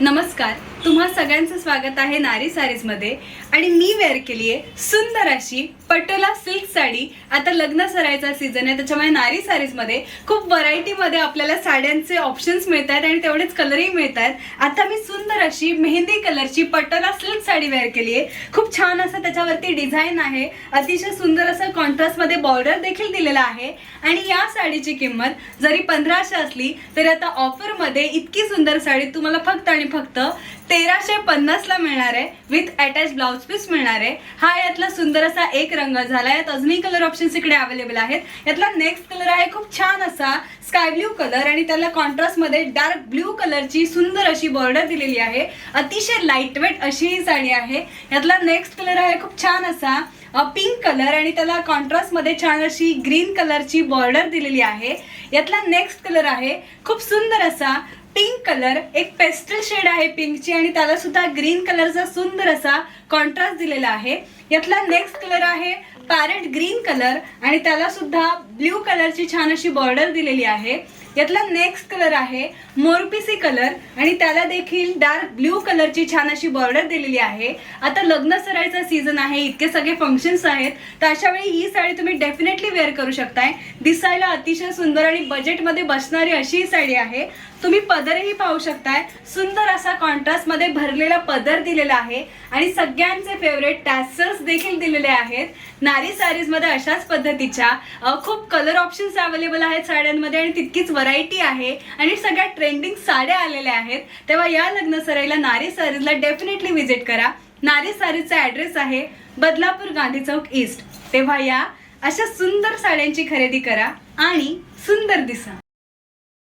नमस्कार. तुम्हा सगळ्यांचं स्वागत आहे नारी सारीजमध्ये. आणि मी वेअर केली आहे सुंदर अशी पटोला सिल्क साडी. आता लग्न सरायचा सीझन आहे त्याच्यामुळे नारी सारीजमध्ये खूप व्हरायटी मध्ये आपल्याला साड्यांचे ऑप्शन्स मिळत आहेत आणि तेवढेच कलरही मिळत आहेत आता मी सुंदर अशी मेहंदी कलरची पटोला सिल्क साडी वेअर केली आहे खूप छान असं त्याच्यावरती डिझाईन आहे. अतिशय सुंदर असं कॉन्ट्रास्टमध्ये बॉर्डर देखील दिलेला आहे. आणि या साडीची किंमत जरी पंधराशे असली तरी आता ऑफरमध्ये इतकी सुंदर साडी तुम्हाला फक्त आणि फक्त तेराशे पन्नास ला मिळणार आहे विथ अटॅच ब्लाउज पीस मिळणार. आहे हा यातला सुंदर असा एक रंग झाला. यात अजूनही कलर ऑप्शन्स इकडे अवेलेबल आहेत. यातला नेक्स्ट कलर आहे खूप छान असा स्काय ब्ल्यू कलर आणि त्याला कॉन्ट्रास्टमध्ये डार्क ब्ल्यू कलरची सुंदर अशी बॉर्डर दिलेली आहे. अतिशय लाईटवेट अशी ही साडी आहे. यातला नेक्स्ट कलर आहे खूप छान असा पिंक कलर आणि त्याला कॉन्ट्रास्टमध्ये छान अशी ग्रीन कलरची बॉर्डर दिलेली आहे. यातला नेक्स्ट कलर आहे खूप सुंदर असा कलर एक पेस्टल शेड आहे पिंकची आणि त्याला सुद्धा ग्रीन कलरचा सुंदर असा कॉन्ट्रास्ट दिलेला आहे. यातला नेक्स्ट कलर आहे पॅरेट ग्रीन कलर आणि त्याला सुद्धा ब्ल्यू कलरची छान अशी बॉर्डर दिलेली आहे. यातला नेक्स्ट कलर आहे मोरपिसी कलर आणि त्याला देखील डार्क ब्ल्यू कलरची छान अशी बॉर्डर दिलेली आहे. आता लग्न सरायचा सीझन आहे इतके सगळे फंक्शन्स आहेत तर अशा वेळी ही साडी तुम्ही डेफिनेटली वेअर करू शकताय. दिसायला अतिशय सुंदर आणि बजेटमध्ये बसणारी अशी ही साडी आहे. तुम्ही पदरही पाहू शकताय. सुंदर असा कॉन्ट्रास्टमध्ये भरलेला पदर दिलेला आहे आणि सगळ्यांचे फेवरेट टॅसल्स देखील दिलेले आहेत. नारी सारीजमध्ये अशाच पद्धतीच्या खूप कलर ऑप्शन्स अवेलेबल आहेत साड्यांमध्ये आणि तितकीच व्हरायटी आहे आणि सगळ्या ट्रेंडिंग साड्या आलेल्या आहेत तेव्हा या लग्न सराईला नारी सारीजला डेफिनेटली व्हिजिट करा. नारी सारीजचा ऍड्रेस आहे बदलापूर गांधी चौक ईस्ट तेव्हा या अशा सुंदर साड्यांची खरेदी करा आणि सुंदर दिसा.